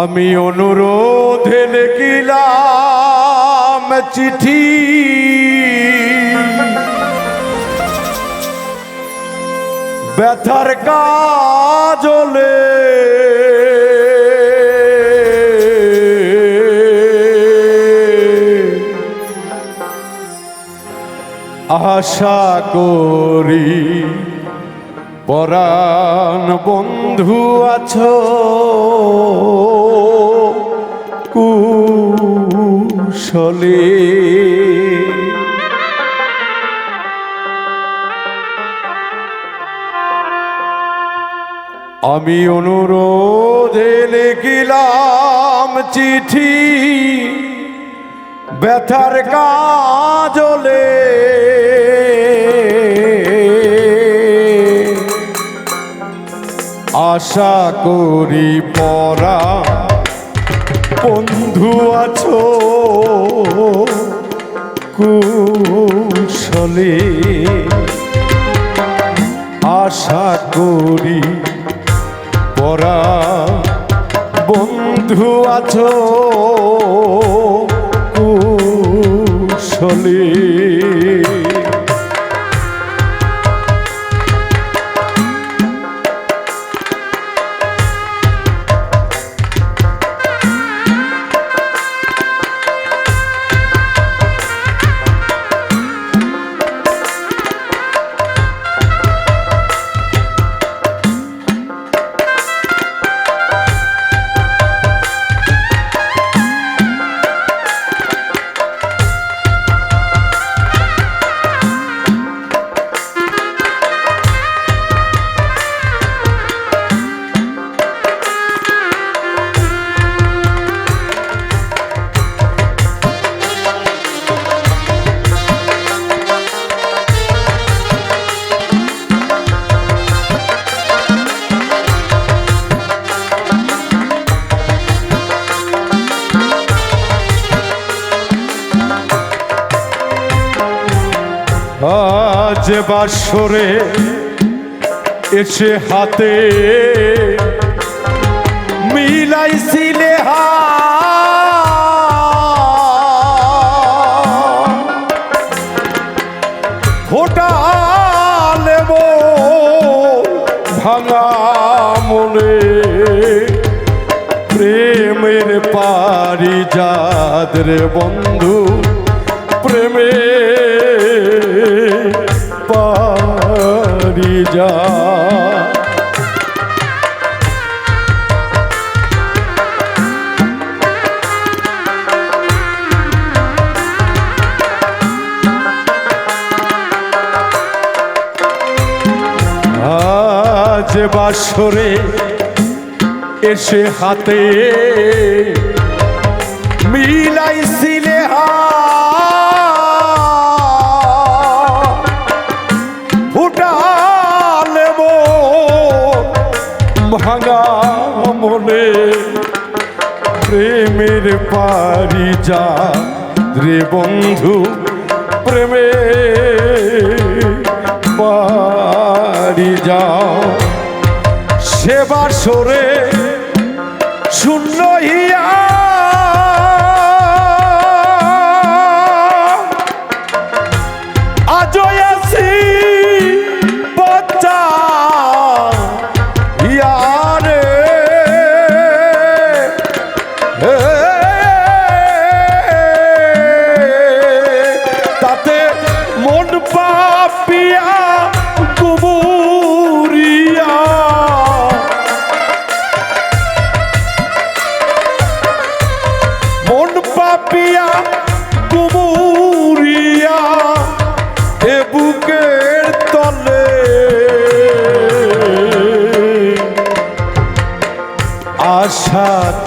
আমি অনুরোধে লিখিলাম চিঠি। ব্যথার কাজলে আশা করি পরাণ বন্ধু আছো। কুশলে। আমি অনুরোধে লিখিলাম চিঠি ব্যথার কাজলে। আশা করি পরা বন্ধু আছো কুশলে আশা করি পরা বন্ধু আছো কুশলে আজ বাসরে এসে হাতে মিলাইছিলে হা। ফোটালে মোর ভাঙা মনে প্রেমের পারি যাদের বন্ধু প্রেমে আজ বাসরে এসে হাতে ভাঙা মনে প্রেমের পারি যা রে বন্ধু প্রেমে পারি যা সেবার সরে শূন্য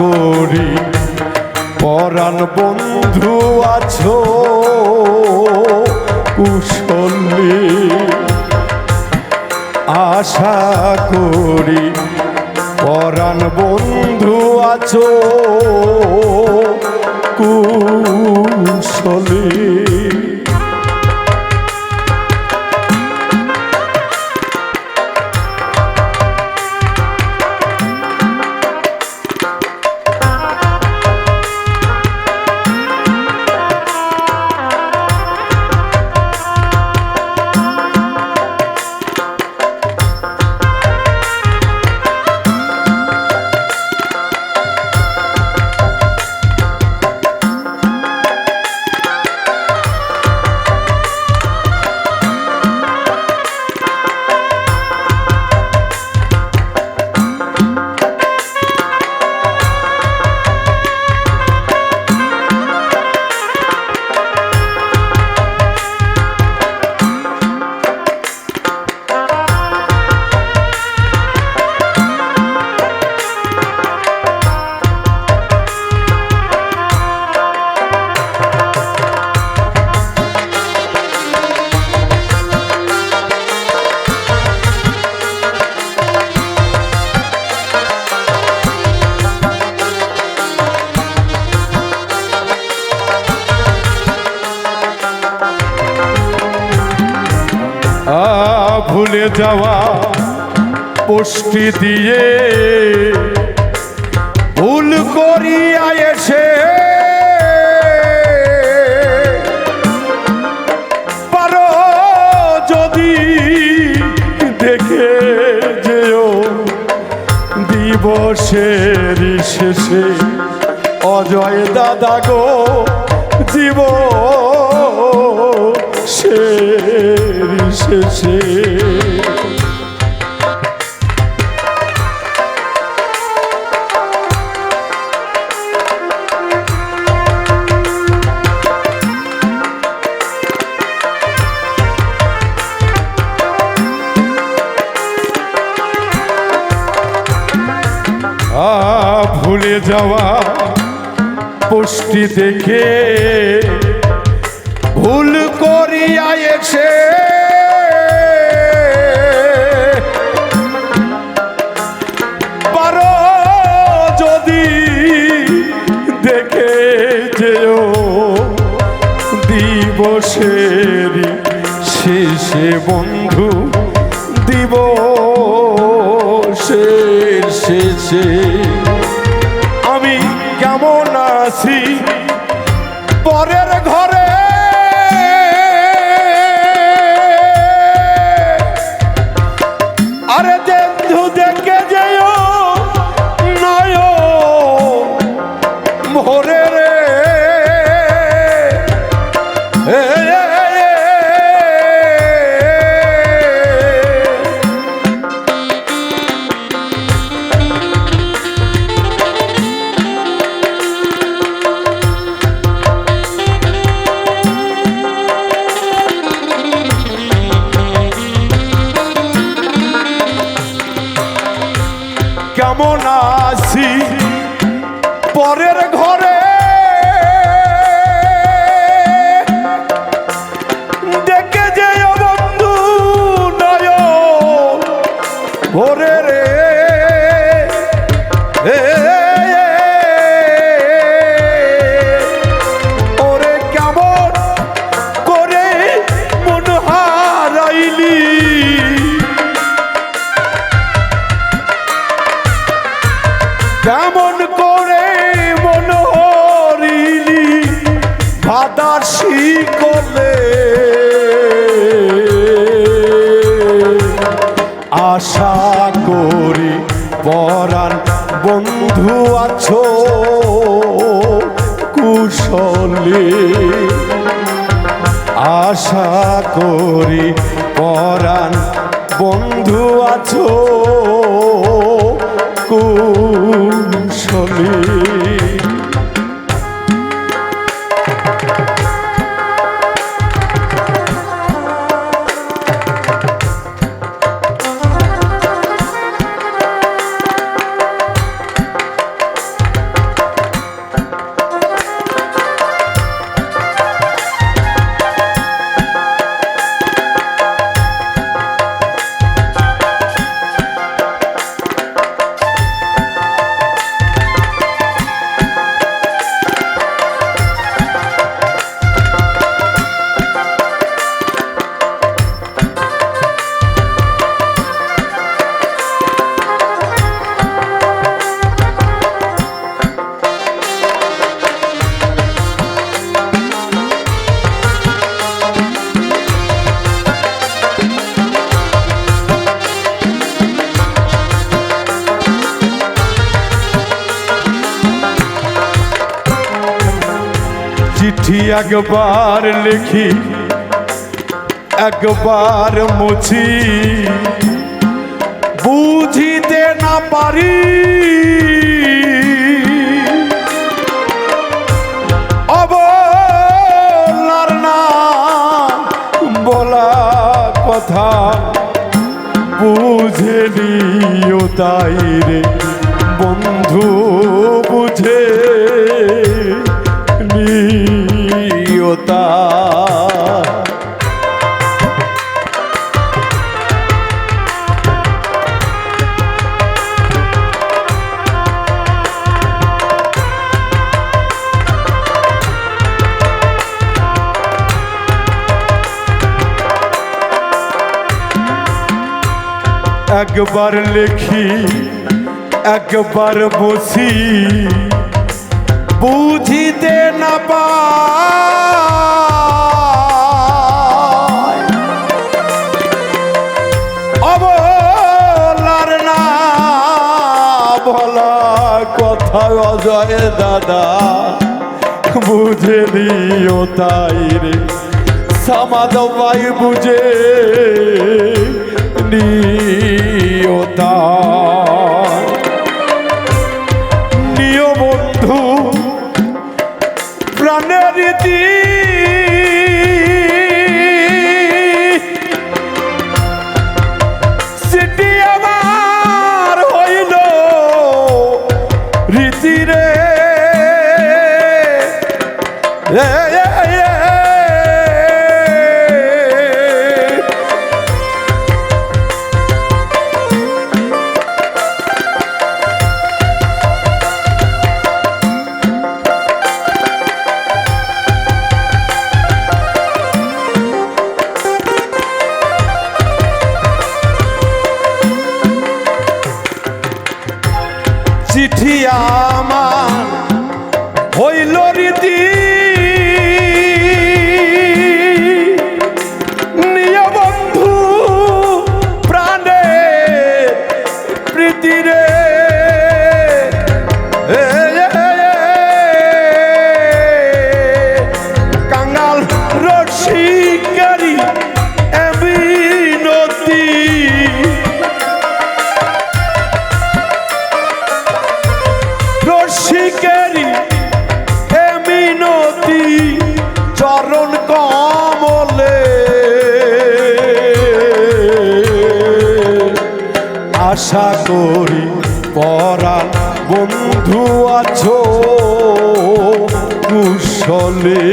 করি। পরাণ বন্ধু আছো কুশলী। আশা করি পরাণ বন্ধু আছো কুশলী। যাওয়া, পুষ্টি দিয়ে ভুল করিয়া এসে পারো যদি দেখে যেও দিবসের শেষে। অজয় দাদা গো জীব শের শেষে। দেখে ভুল করিয়া এসে পারো যদি দেখে যেও দিবসের শেষে বন্ধু দিবসের শেষে পরের ঘরে আশা করি পরাণ বন্ধু আছো কুশলে। আশা করি পরাণ বন্ধু আছো কুশলী। চিঠি একবার লিখি, একবার মুছি। বুঝিতে না পারি। অবলার না বলা কথা, বুঝে নিও তাই রে বন্ধু। একবার লেখি, একবার বসি বুঝিতে না অবলার না বলা কথা অজয় দাদা। বুঝে দিও তাই রে, সমাদ বুঝে নিও আশা করি পরাণ বন্ধু আছো কুশলে।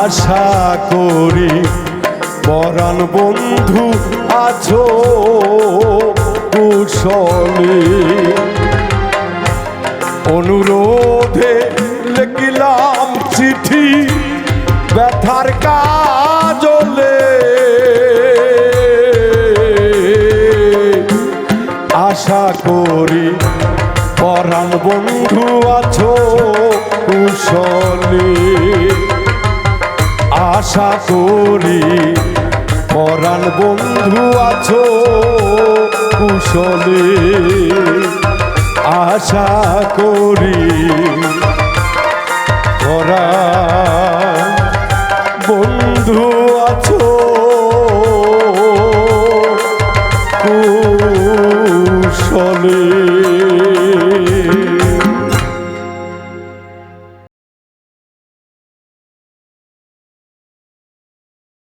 আশা করি পরাণ বন্ধু আছো কুশলে। অনুরোধে লিখিলাম চিঠি ব্যথার কাজলে বন্ধু আছো কুশলে। আশা করি পরাণ বন্ধু আছো কুশলে। আশা করি